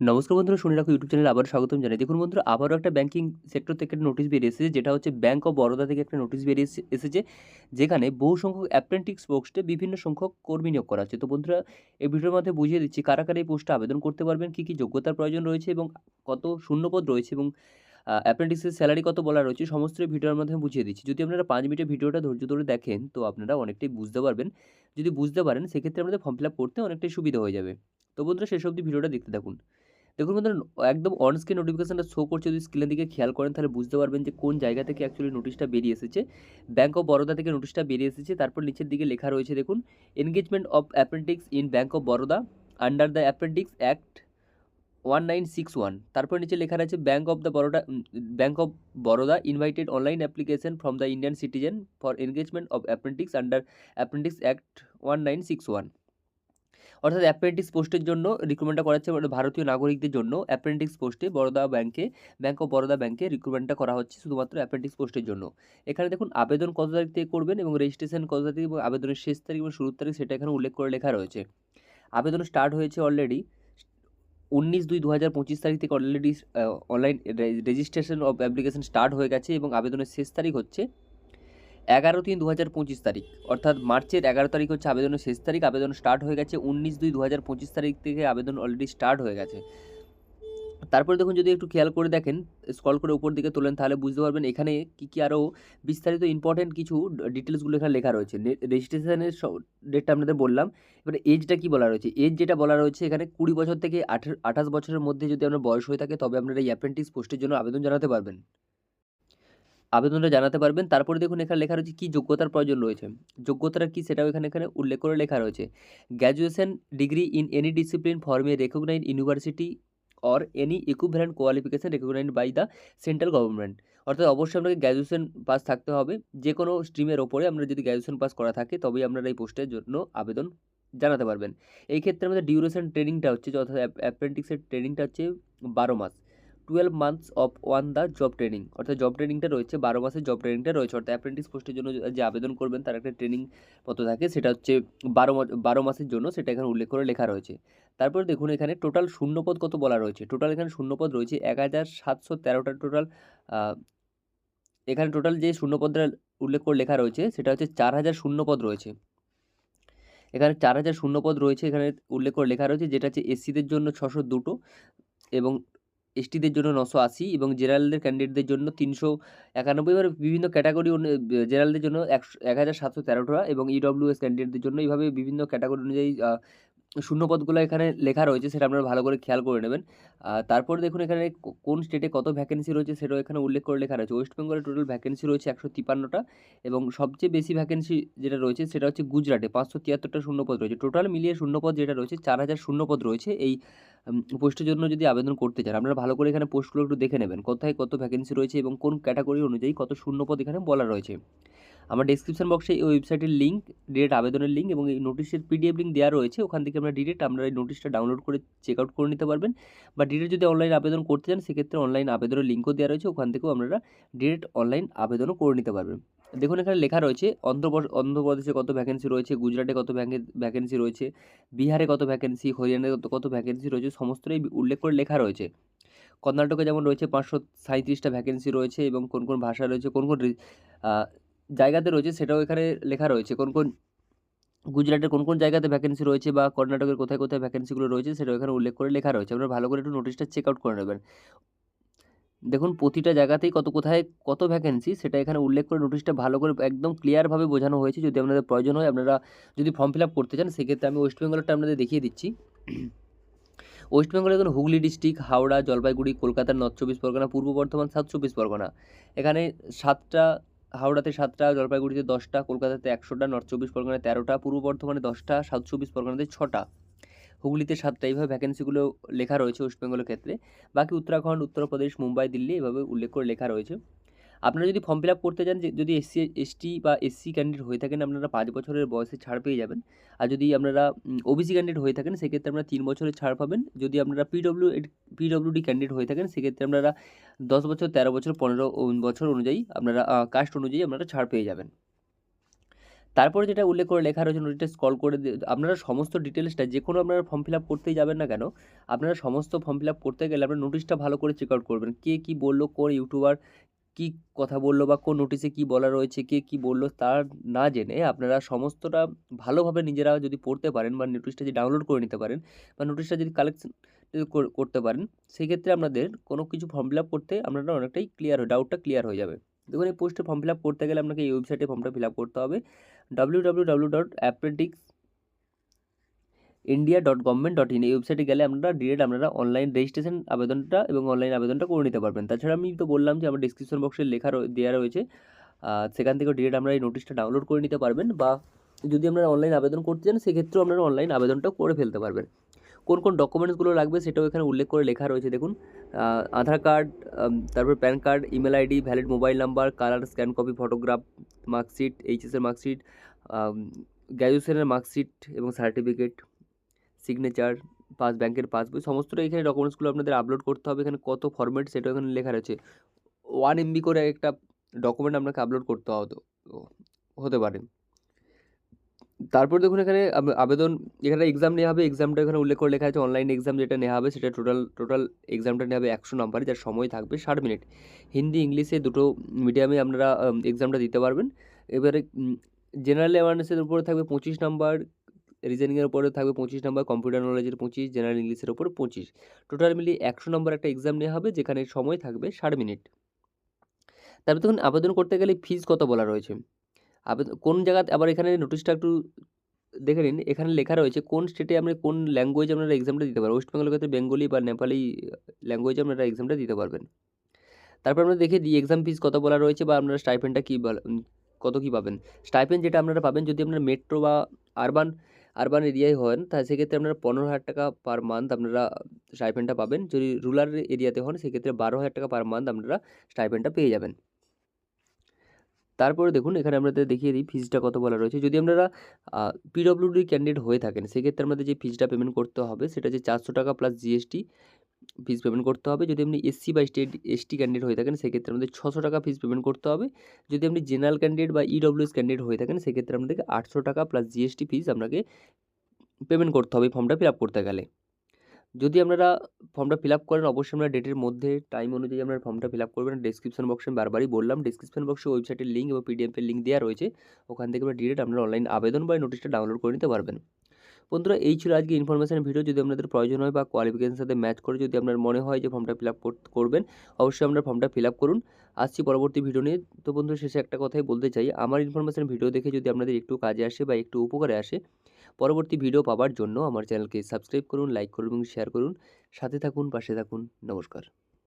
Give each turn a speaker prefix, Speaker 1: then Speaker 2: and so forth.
Speaker 1: নমস্কার বন্ধুরা, শুনে রাখো ইউটিউব চ্যানেলে আবার স্বাগতম জানাই। দেখুন বন্ধুরা, আবারও একটা ব্যাংকিং সেক্টর থেকে একটা নোটিশ বেরিয়ে এসেছে, যেটা হচ্ছে ব্যাংক অফ বরোদা থেকে একটা নোটিশ বেরিয়ে এসেছে, যেখানে বহু সংখ্যক অ্যাপ্রেন্টিক্স পোস্টে বিভিন্ন সংখ্যক কর্মী নিয়োগ করা হচ্ছে। তো বন্ধুরা, এই ভিডিওর মধ্যে বুঝিয়ে দিচ্ছি, কারা কারা এই পোস্টে আবেদন করতে পারবেন, কী কী যোগ্যতার প্রয়োজন রয়েছে এবং কত শূন্যপদ রয়েছে এবং অ্যাপ্রেন্টিক্সের স্যালারি কত বলা রয়েছে, সমস্ত ভিডিওর মাধ্যমে বুঝিয়ে দিচ্ছি। যদি আপনারা পাঁচ মিনিটের ভিডিওটা ধৈর্য ধরে দেখেন, তো আপনারা অনেকটাই বুঝতে পারবেন। যদি বুঝতে পারেন, সেক্ষেত্রে আপনাদের ফর্ম ফিল আপ করতে অনেকটাই সুবিধা হয়ে যাবে। তো বন্ধুরা, শেষ অবধি ভিডিওটা দেখতে থাকুন। দেখুন বন্ধুরা, একদম অন স্ক্রিন নোটিফিকেশনটা শো করছে, যদি স্ক্রিনের দিকে খেয়াল করেন, তাহলে বুঝতে পারবেন যে কোন জায়গা থেকে অ্যাকচুয়ালি নোটিশটা বেরিয়ে এসেছে। ব্যাঙ্ক অফ বরোদা থেকে নোটিশটা বেরিয়ে এসেছে। তারপর নিচের দিকে লেখা রয়েছে, দেখুন engagement of apprentices in bank of Baroda under the apprentices act one nine six one তারপর নিচে লেখা রয়েছে bank of the Baroda bank of Baroda invited online application from the Indian citizen for engagement of apprentices under apprentices act one nine six one অর্থাৎ apprentices পোস্টের জন্য রিক্রুটমেন্টটা করাচ্ছে মানে ভারতীয় নাগরিকদের জন্য অ্যাপ্রেন্টিক্স পোস্টে বরোদা ব্যাংকে ব্যাঙ্ক অফ বরোদা ব্যাংকে রিক্রুটমেন্টটা করা হচ্ছে শুধুমাত্র অ্যাপ্রেন্টিক্স পোস্টের জন্য। এখানে দেখুন আবেদন কত তারিখ থেকে করবেন এবং রেজিস্ট্রেশন কত তারিখ এবং আবেদনের শেষ তারিখ এবং শুরুর তারিখ সেটা এখানে উল্লেখ করে লেখা রয়েছে। আবেদন স্টার্ট হয়েছে অলরেডি উনিশ দুই দু হাজার পঁচিশ তারিখ থেকে already online registration of application start হয়ে গেছে এবং আবেদনের শেষ তারিখ হচ্ছে এগারো তিন দু হাজার পঁচিশ তারিখ, অর্থাৎ মার্চের এগারো তারিখ হচ্ছে আবেদনের শেষ তারিখ, আবেদন স্টার্ট হয়ে গেছে উনিশ দুই দু হাজার পঁচিশ তারিখ থেকে আবেদন অলরেডি স্টার্ট হয়ে গেছে। তারপরে দেখুন যদি একটু খেয়াল করে দেখেন স্ক্রল করে উপর দিকে তোলেন, তাহলে বুঝতে পারবেন এখানে কী কী আরও বিস্তারিত ইম্পর্টেন্ট কিছু ডিটেলসগুলো এখানে লেখা রয়েছে। রেজিস্ট্রেশনের ডেটটা আপনাদের বললাম, এবারে এজটা কী বলা রয়েছে? এজ যেটা বলা রয়েছে এখানে কুড়ি বছর থেকে আঠাশ বছরের মধ্যে যদি আপনার বয়স হয়ে থাকে, তবে আপনারা এই অ্যাপ্রেন্টিস পোস্টের জন্য আবেদন জানাতে পারবেন। আবেদনটা জানাতে পারবেন। তারপরে দেখুন এখানে লেখা রয়েছে কী যোগ্যতার প্রয়োজন রয়েছে। যোগ্যতাটা কী সেটাও এখানে এখানে উল্লেখ করে লেখা রয়েছে। Graduation degree in any discipline from a recognise university or any equivalent qualification recognise by the central government অর্থাৎ অবশ্যই আপনাকে গ্র্যাজুয়েশন পাস থাকতে হবে। যে কোনো স্ট্রিমের ওপরে আমরা যদি গ্র্যাজুয়েশন পাস করা থাকে, তবেই আপনারা এই পোস্টের জন্য আবেদন জানাতে পারবেন। এই ক্ষেত্রে আমাদের ডিউরেশন ট্রেনিংটা হচ্ছে অর্থাৎ অ্যাপ্রেন্টিক্সের ট্রেনিংটা হচ্ছে বারো মাস। Twelve months of on the job training অর্থাৎ জব ট্রেনিংটা রয়েছে, বারো মাসের জব ট্রেনিংটা রয়েছে। অর্থাৎ অ্যাপ্রেন্টিস পোস্টের জন্য যে আবেদন করবেন, তার একটা ট্রেনিং মতো থাকে। সেটা হচ্ছে বারো বারো মাসের জন্য সেটা এখানে উল্লেখ করে লেখা রয়েছে। তারপর দেখুন এখানে টোটাল শূন্যপদ কত বলা রয়েছে? টোটাল এখানে শূন্যপদ রয়েছে এক হাজার সাতশো তেরোটা টোটাল এখানে টোটাল যে শূন্যপদটা উল্লেখ করে লেখা রয়েছে, সেটা হচ্ছে চার হাজার শূন্যপদ রয়েছে। এখানে চার হাজার শূন্যপদ রয়েছে, এখানে উল্লেখ করে লেখা রয়েছে, যেটা হচ্ছে এসসিদের জন্য ছশো দুটো এবং এসটিদের জন্য নশো আশি এবং জেনারেলদের ক্যান্ডিডেটদের জন্য তিনশো একানব্বই এবার বিভিন্ন ক্যাটাগরি জেনারেলদের জন্য একশো এক হাজার সাতশো তেরোটা এবং ইডব্লিউএস ক্যান্ডিডেটদের জন্য এইভাবে বিভিন্ন ক্যাটাগরি অনুযায়ী শূন্যপদগুলো এখানে লেখা রয়েছে, সেটা আপনারা ভালো করে খেয়াল করে নেবেন। তারপরে দেখুন এখানে কোন স্টেটে কত ভ্যাকেন্সি রয়েছে সেটাও এখানে উল্লেখ করে লেখা রয়েছে। ওয়েস্ট বেঙ্গলের টোটাল ভ্যাকেন্সি রয়েছে একশো তিপান্নটা এবং সবচেয়ে বেশি ভ্যাকেন্সি যেটা রয়েছে সেটা হচ্ছে গুজরাটে, পাঁচশো তিয়াত্তরটা শূন্যপদ রয়েছে। টোটাল মিলিয়ে শূন্যপদ যেটা রয়েছে, চার হাজার শূন্যপদ রয়েছে। এই পোস্টের জন্য যদি আবেদন করতে চান, আপনারা ভালো করে এখানে পোস্টগুলো একটু দেখে নেবেন, কোথায় কত ভ্যাকেন্সি রয়েছে এবং কোন ক্যাটাগরি অনুযায়ী কত শূন্যপদ এখানে বলা রয়েছে। আমার ডিসক্রিপশন বক্সে এই ওয়েবসাইটের লিঙ্ক ডিরেক্ট আবেদনের লিঙ্ক এবং এই নোটিশের পিডিএফ লিঙ্ক দেওয়া রয়েছে। ওখান থেকে আমরা ডিরেক্ট আপনারা এই নোটিশটা ডাউনলোড করে চেক আউট করে নিতে পারবেন। বা ডিরেক্ট যদি অনলাইন আবেদন করতে চান, সেক্ষেত্রে অনলাইন আবেদনের লিঙ্কও দেওয়া রয়েছে। ওখান থেকেও আপনারা ডিরেক্ট অনলাইন আবেদনও করে নিতে পারবেন। দেখুন, এখানে লেখা রয়েছে, অন্ধ্রপ্রদেশ কত ভ্যাকেন্সি রয়েছে, গুজরাটে কত ভ্যাকেন্সি রয়েছে, বিহারে কত ভ্যাকেন্সি হরিয়ানায় কত কত ভ্যাকেন্সি রয়েছে, সমস্তটাই উল্লেখ করে লেখা রয়েছে। কর্ণাটকে যেমন রয়েছে পাঁচশো সাঁত্রিশটা ভ্যাকেন্সি রয়েছে এবং কোন কোন ভাষা রয়েছে, কোন কোন জায়গাতে রয়েছে সেটাও এখানে লেখা রয়েছে। কোন কোন গুজরাটের কোন কোন জায়গাতে ভ্যাকেন্সি রয়েছে বা কর্ণাটকের কোথায় কোথায় ভ্যাকেন্সিগুলো রয়েছে সেটাও এখানে উল্লেখ করে লেখা রয়েছে। আপনারা ভালো করে একটু নোটিশটা চেক আউট করে নেবেন। দেখুন, প্রতিটা জায়গাতেই কত কোথায় কত ভ্যাকেন্সি সেটা এখানে উল্লেখ করে নোটিশটা ভালো করে একদম ক্লিয়ারভাবে বোঝানো হয়েছে। যদি আপনাদের প্রয়োজন হয়, আপনারা যদি ফর্ম ফিল আপ করতে চান, সেক্ষেত্রে আমি ওয়েস্ট বেঙ্গলটা আপনাদের দেখিয়ে দিচ্ছি। ওয়েস্ট বেঙ্গলে দেখুন, হুগলি ডিস্ট্রিক্ট হাওড়া, জলপাইগুড়ি, কলকাতার নর্থ চব্বিশ পরগনা, পূর্ব বর্ধমান সাউথ চব্বিশ পরগনা। এখানে সাতটা হাওড়াতে সাতটা, জলপাইগুড়িতে দশটা, কলকাতাতে একশোটা, নর্থ চব্বিশ পরগনায় তেরোটা, পূর্ব বর্ধমানে দশটা, সাউথ চব্বিশ পরগনাতে ছটা। হুগলিতে সাতটা, এইভাবে ভ্যাকেন্সিগুলো লেখা রয়েছে ওয়েস্ট বেঙ্গলের ক্ষেত্রে। বাকি উত্তরাখণ্ড, উত্তরপ্রদেশ, মুম্বাই, দিল্লি, এভাবে উল্লেখ করে লেখা রয়েছে। আপনারা যদি ফর্ম ফিল আপ করতে চান যদি এসসি এসটি বা এসসি ক্যান্ডিডেট হয়ে থাকেন, আপনারা পাঁচ বছরের বয়সে ছাড় পেয়ে যাবেন। আর যদি আপনারা ওবিসি ক্যান্ডিডেট হয়ে থাকেন, সেক্ষেত্রে আপনারা তিন বছরের ছাড় পাবেন। যদি আপনারা পিডব্লিউ পিডব্লিউডি ক্যান্ডিডেট হয়ে থাকেন, সেক্ষেত্রে আপনারা দশ বছর, তেরো বছর, পনেরো বছর অনুযায়ী আপনারা কাস্ট অনুযায়ী আপনারা ছাড় পেয়ে যাবেন। তারপরে যেটা উল্লেখ করে লেখা রয়েছে নোটিশটা স্ক্রল করে আপনারা সমস্ত ডিটেলসটা যে কোনো আপনারা ফর্ম ফিল আপ করতেই যাবেন না কেন, আপনারা সমস্ত ফর্ম ফিল আপ করতে গেলে আপনারা নোটিশটা ভালো করে চেক আউট করবেন। কে কী বলল, কোন ইউটিউবার কী কথা বলল বা কোন নোটিশে কী বলা রয়েছে, কে কী বলল তার না জেনে আপনারা সমস্তটা ভালোভাবে নিজেরা যদি পড়তে পারেন বা নোটিশটা যদি ডাউনলোড করে নিতে পারেন বা নোটিশটা যদি কালেকশন করতে পারেন, সেক্ষেত্রে আপনাদের কোনো কিছু ফর্ম ফিল আপ করতে আপনারা অনেকটাই ক্লিয়ার ডাউটটা ক্লিয়ার হয়ে যাবে। দেখুন, এই পোস্টে ফর্ম ফিল আপ করতে গেলে আপনাকে এই ওয়েবসাইটে ফর্মটা ফিল আপ করতে হবে। W W W dot apprentices India dot government dot in এই ওয়েবসাইটে গেলে আপনারা ডিরেক্ট আপনারা অনলাইন রেজিস্ট্রেশন আবেদনটা এবং অনলাইন আবেদনটা করে নিতে পারবেন। তাছাড়া আমি তো বললাম যে আমার ডিসক্রিপশন বক্সে লেখা দেওয়া রয়েছে। সেখান থেকে ডিরেক্ট আপনারা এই নোটিশটা ডাউনলোড করে নিতে পারবেন বা যদি আপনারা অনলাইন আবেদন করতে চান, সেক্ষেত্রেও আপনারা অনলাইন আবেদনটা করে ফেলতে পারবেন। কোন কোন ডকুমেন্টসগুলো লাগবে সেটাও এখানে উল্লেখ করে লেখা রয়েছে। দেখুন আধার কার্ড তারপর PAN card email ID valid mobile number colour scan copy photograph marksheet এইচএসের marksheet গ্র্যাজুয়েশনের মার্কশিট এবং সার্টিফিকেট সিগনেচার পাস ব্যাংকের পাসবই সমস্তটা এখানে ডকুমেন্টসগুলো আপনাদের আপলোড করতে হবে। এখানে কত ফরম্যাট সেটা এখানে লেখা রয়েছে। ওয়ান এমবি করে একটা ডকুমেন্ট আপনাকে আপলোড করতে হতো হতে পারে। তারপর দেখুন এখানে আবেদন, এখানে এক্সাম নেওয়া হবে। এক্সামটা এখানে উল্লেখ করে লেখা আছে। অনলাইন এক্সাম যেটা নেওয়া হবে, সেটা টোটাল টোটাল এক্সামটা নেওয়া হবে একশো নাম্বারে যার সময় থাকবে ষাট মিনিট হিন্দি, ইংলিশে দুটো মিডিয়ামে আপনারা এক্সামটা দিতে পারবেন। এবারে জেনারেল অ্যাওয়ারনেসের উপরে থাকবে পঁচিশ নাম্বার রিজনিংয়ের উপরে থাকবে পঁচিশ নম্বর কম্পিউটার নলেজের পঁচিশ জেনারেল ইংলিশের উপরে পঁচিশ। টোটাল মিলিয়ে একশো নম্বর একটা এক্সাম নেওয়া হবে, যেখানে সময় থাকবে ষাট মিনিট। তারপর তখন আবেদন করতে গেলে ফিজ কত বলা রয়েছে? আবেদন, কোন জায়গাতে, আবার এখানে নোটিশটা একটু দেখে নিন, এখানে লেখা রয়েছে কোন স্টেটে আপনি কোন ল্যাঙ্গুয়েজে আপনারা এক্সামটা দিতে পারবেন ওয়েস্ট বেঙ্গলের ক্ষেত্রে বেঙ্গলি বা নেপালি ল্যাঙ্গুয়েজে আপনারা এক্সামটা দিতে পারবেন। তারপর আমরা দেখে দিই এক্সাম ফিজ কত বলা রয়েছে বা আপনারা স্টাইপেন্ডটা কী কত কী পাবেন? স্টাইপেন্ড যেটা আপনারা পাবেন, যদি আপনারা মেট্রো বা আরবান আরবান এরিয়ায় হন তা সেক্ষেত্রে আপনারা পনেরো হাজার টাকা পার মান্থ আপনারা স্টাইফেনটা পাবেন। যদি রুরাল এরিয়াতে হন, সেক্ষেত্রে বারো হাজার টাকা পার মান্থ আপনারা স্টাইফেনটা পেয়ে যাবেন। তারপরে দেখুন, এখানে আপনাদের দেখিয়ে দিই ফিজটা কত বলা রয়েছে। যদি আপনারা পিডব্লিউডি ক্যান্ডিডেট হয়ে থাকেন, সেক্ষেত্রে আমাদের যে ফিজটা পেমেন্ট করতে হবে, সেটা যে চারশো টাকা প্লাস জিএসটি ফিজ পেমেন্ট করতে হবে। যদি আপনি এসসি বা স্টেট এসটি ক্যান্ডিডেট হয়ে থাকেন, সেক্ষেত্রে আমাদের ছশো টাকা ফিজ পেমেন্ট করতে হবে। যদি আপনি জেনারেল ক্যান্ডিডেট বা ইডব্লিউএস ক্যান্ডিডেট হয়ে থাকেন, সেক্ষেত্রে আপনাদেরকে আটশো টাকা প্লাস জিএসটি ফিজ আপনাকে পেমেন্ট করতে হবে ফর্মটা ফিল আপ করতে গেলে। যদি আপনারা ফর্মটা ফিল আপ করেন, অবশ্যই আপনারা ডেটের মধ্যে টাইম অনুযায়ী আপনারা ফর্মটা ফিল আপ করবেন। ডিসক্রিপশন বক্সে বারবারই বললাম ডিসক্রিপশন বক্সে ওয়েবসাইটের লিঙ্ক এবং পিডিএফের লিঙ্ক দেওয়া রয়েছে। ওখান থেকে আপনারা ডিরেক্ট আপনারা অনলাইন আবেদন বা নোটিশটা ডাউনলোড করে নিতে পারবেন। বন্ধুরা, এই ছিল আজকে ইনফরমেশন ভিডিও যদি আপনাদের প্রয়োজন হয় বা কোয়ালিফিকেশনের সাথে ম্যাচ করে যদি আপনার মনে হয় যে ফর্মটা ফিল আপ করবেন, অবশ্যই আপনার ফর্মটা ফিল আপ করুন। আসছি পরবর্তী ভিডিও নিয়ে। তো বন্ধু শেষে একটা কথাই বলতে চাই। আমার ইনফরমেশন ভিডিও দেখে যদি আপনাদের একটু কাজে আসে বা একটু উপকারে আসে, পরবর্তী ভিডিও পাওয়ার জন্য আমার চ্যানেলকে সাবস্ক্রাইব করুন লাইক করুন এবং শেয়ার করুন। সাথে থাকুন, পাশে থাকুন। নমস্কার।